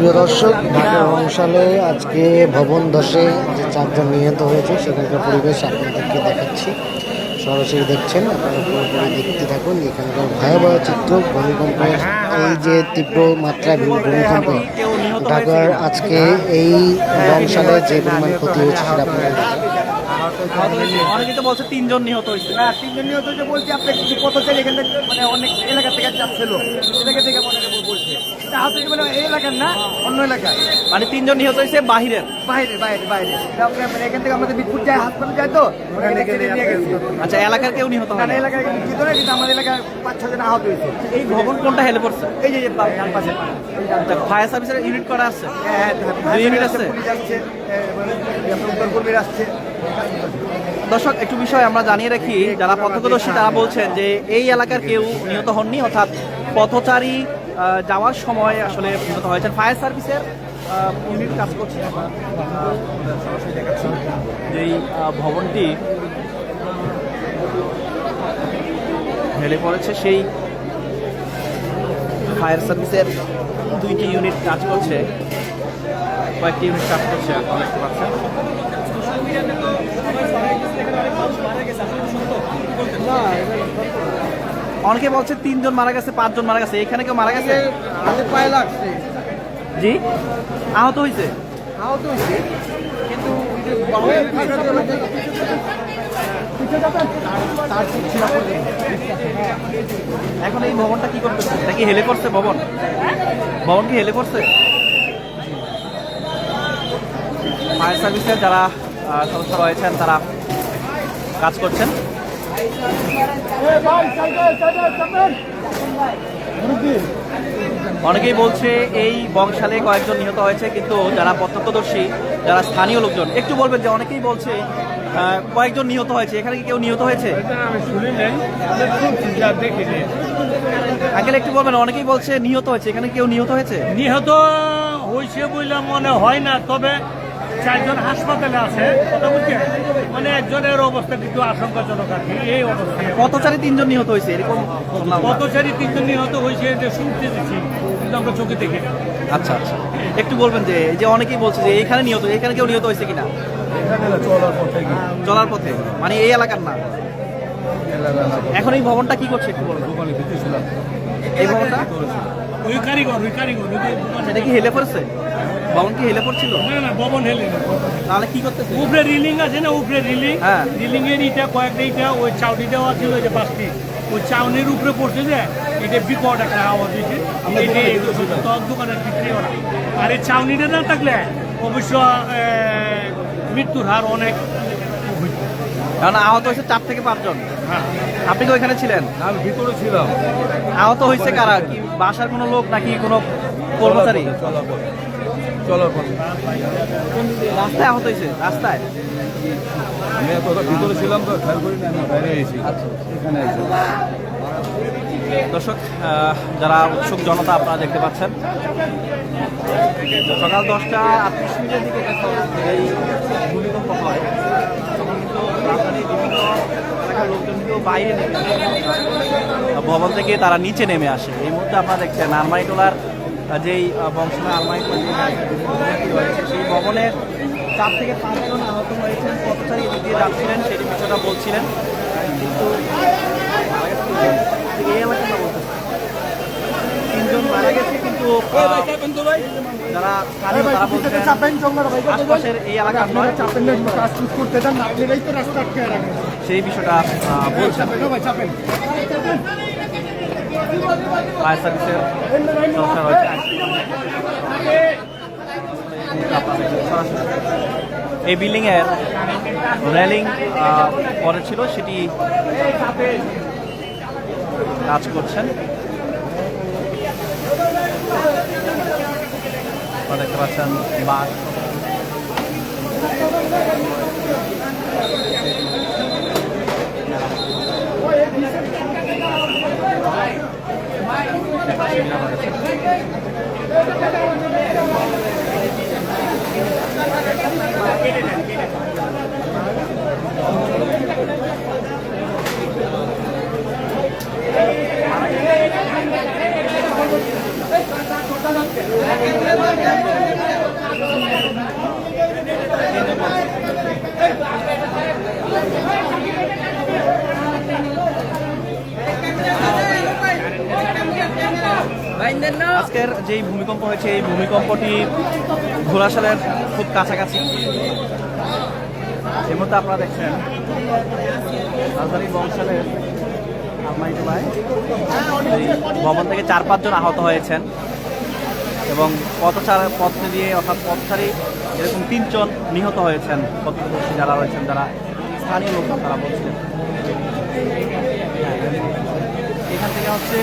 প্রিয় দর্শক, ঢাকা রংশালে আজকে ভবন ধসে যে চারজন নিহত হয়েছে, সেখানকার পরিবেশ আপনাদেরকে দেখাচ্ছি। সরাসরি দেখছেন, আপনারা পুরোপুরি দেখতে থাকুন। এখানকার ভয়াবহ চিত্র, ভূমিকম্পের এই যে তীব্র মাত্রায় ভূমিকম্প, ঢাকার আজকে এই রংশালে যে পরিমাণ ক্ষতি হয়েছে সেটা আপনারা অনেকে তো বলছে তিনজন নিহত হয়েছে। হ্যাঁ তিনজন নিহত হয়েছে বলছি আপনি কত ছেলে এখান থেকে মানে অনেক এলাকা থেকে যাচ্ছিল? এলাকা থেকে মনে বলছে। তা মানে এই এলাকার না অন্য এলাকার? মানে তিনজন নিহত হয়েছে বাহিরের। বাইরে বাইরে বাইরে মানে এখান থেকে আমাদের বিদ্যুৎ যায় হাসপাতাল যায় তো আচ্ছা এলাকার কেউ নিহত হয় না। কিন্তু কিন্তু আমাদের এলাকায় পাঁচ ছজন আহত হয়েছে। এই ভবন কোনটা হেলে পড়ছে? এই যে ডান পাশে। ফায়ার সার্ভিসের ইউনিট করা আছে? হ্যাঁ হ্যাঁ ইউনিট আছে? পুলিশ আসছে উত্তর কর্মীর আসছে। দর্শক, একটু বিষয় আমরা জানিয়ে রাখি, যারা প্রত্যক্ষদর্শী তারা বলছেন যে এই এলাকার কেউ নিহত হননি, অর্থাৎ পথচারী যাওয়ার সময় আসলে নিহত হয়েছেন। ফায়ার সার্ভিসের ইউনিট কাজ করছে। যেই ভবনটি হেলে পড়েছে, সেই ফায়ার সার্ভিসের দুইটি ইউনিট কাজ করছে। কয়েকটি ইউনিট কাজ করছে, আপনারা দেখতে পাচ্ছেন। অনেকে বলছে তিনজন মারা গেছে পাঁচজন মারা গেছে। এখানে কেউ মারা গেছে? হাতে পায়ে লাগছে। জি? আহত হয়েছে আহত হয়েছে কিন্তু। এখন এই ভবনটা কি করতেছে? এটা কি হেলে করছে ভবন? ভবন কি হেলে করছে ফায়ার সার্ভিসের যারা সদস্য রয়েছেন তারা কাজ করছেন? অনেকেই বলছে এই বংশালে কয়েকজন নিহত হয়েছে, কিন্তু যারা প্রত্যক্ষদর্শী, যারা স্থানীয় লোকজন, একটু বলবেন যে অনেকেই বলছে কয়েকজন নিহত হয়েছে। এখানে কি কেউ নিহত হয়েছে? আগে একটু বলবেন, অনেকেই বলছে নিহত হয়েছে। এখানে কেউ নিহত হয়েছে? নিহত হয়েছে বলে মনে হয় না, তবে চারজন হাসপাতালে আছে মানে একজনের অবস্থা কিন্তু আশঙ্কাজনক আর কি এই অবস্থায় পথচারী তিনজন নিহত হয়েছে এরকম পথচারী তিনজন নিহত হয়েছে যে শুনতে দিচ্ছি কিন্তু আমরা চোখে দেখি আচ্ছা আচ্ছা। একটু বলবেন যে যে অনেকেই বলছে যে এখানে নিহত এখানে কেউ নিহত হয়েছে কিনা? চলার পথে মানে এই এলাকার না? এখন এই ভবনটা কি করছে একটু বলবেন? এই ভবনটা? ওই কারিগর ওই কারিগর সেটা কি হেলে পড়ছে? কি হেলে পড়ছিল? না না ভবন হেলে না তাহলে কি করতেছে উপরে রিলিং আছে না উপরে রিলিং? হ্যাঁ। রিলিং এর ইটা কয়েকটা ইটা ওই চাউনি দেওয়া ছিল ওই যে পাঁচটি। ওই চাউনির উপরে পড়ছে যে এটা বিকট একটা আওয়াজ হয়েছে। এটা তোর দোকানের বিক্রি করা আর এই চাউনিটা না থাকলে অবশ্য মৃত্যুর হার অনেক কারণ আহত হয়েছে চার থেকে পাঁচজন। হ্যাঁ। আপনি কি ওইখানে ছিলেন? আমি ভিতরে ছিলাম। আহত হয়েছে কারা? কি বাসার কোনো লোক নাকি কোনো কর্মচারী? চলার পথে। রাস্তায় আহত হয়েছে রাস্তায়? আমি এত ভিতরে ছিলাম তো খেয়াল করি না আমি বাইরে এসেছি এখানে এসে দর্শক যারা উৎসুক জনতা আপনারা দেখতে পাচ্ছেন। সকাল দশটা আটত্রিশ মিনিটের দিকে এই ভূমিকম্প হয়। তখন কিন্তু রাজধানীর বিভিন্ন এলাকার লোকজন কিন্তু বাইরে নেমে ভবন থেকে তারা নিচে নেমে আসে। এই মুহূর্তে আপনারা দেখছেন আরমাইটোলার যেই বংশনা রয়েছে সেই ভবনের চার থেকে পাঁচজন আহত হয়েছেন, পথচারী এদিক দিয়ে যাচ্ছিলেন সেটি বিষয়টা বলছিলেন। কিন্তু। এই এলাকার না বলতেছে তিনজন মারা গেছে, কিন্তু যারা আশপাশের এই এলাকার করতে সেই বিষয়টা বলছেন। এই বিল্ডিং এর রেলিং পরে ছিল সেটি কাজ করছেন। দেখতে পাচ্ছেন বাঘ। Thank you. আজকের যেই ভূমিকম্প হয়েছে, এই ভূমিকম্পটি ঘোড়াশালের খুব কাছাকাছি। এর মধ্যে আপনারা দেখছেন রাজধানী বংশালের ভবন থেকে চার পাঁচজন আহত হয়েছেন এবং পথচার, পথ দিয়ে অর্থাৎ পথচারী এরকম তিনজন নিহত হয়েছেন প্রত্যক্ষদর্শী যারা রয়েছেন যারা স্থানীয় লোকজন, তারা বলছেন। এখান থেকে হচ্ছে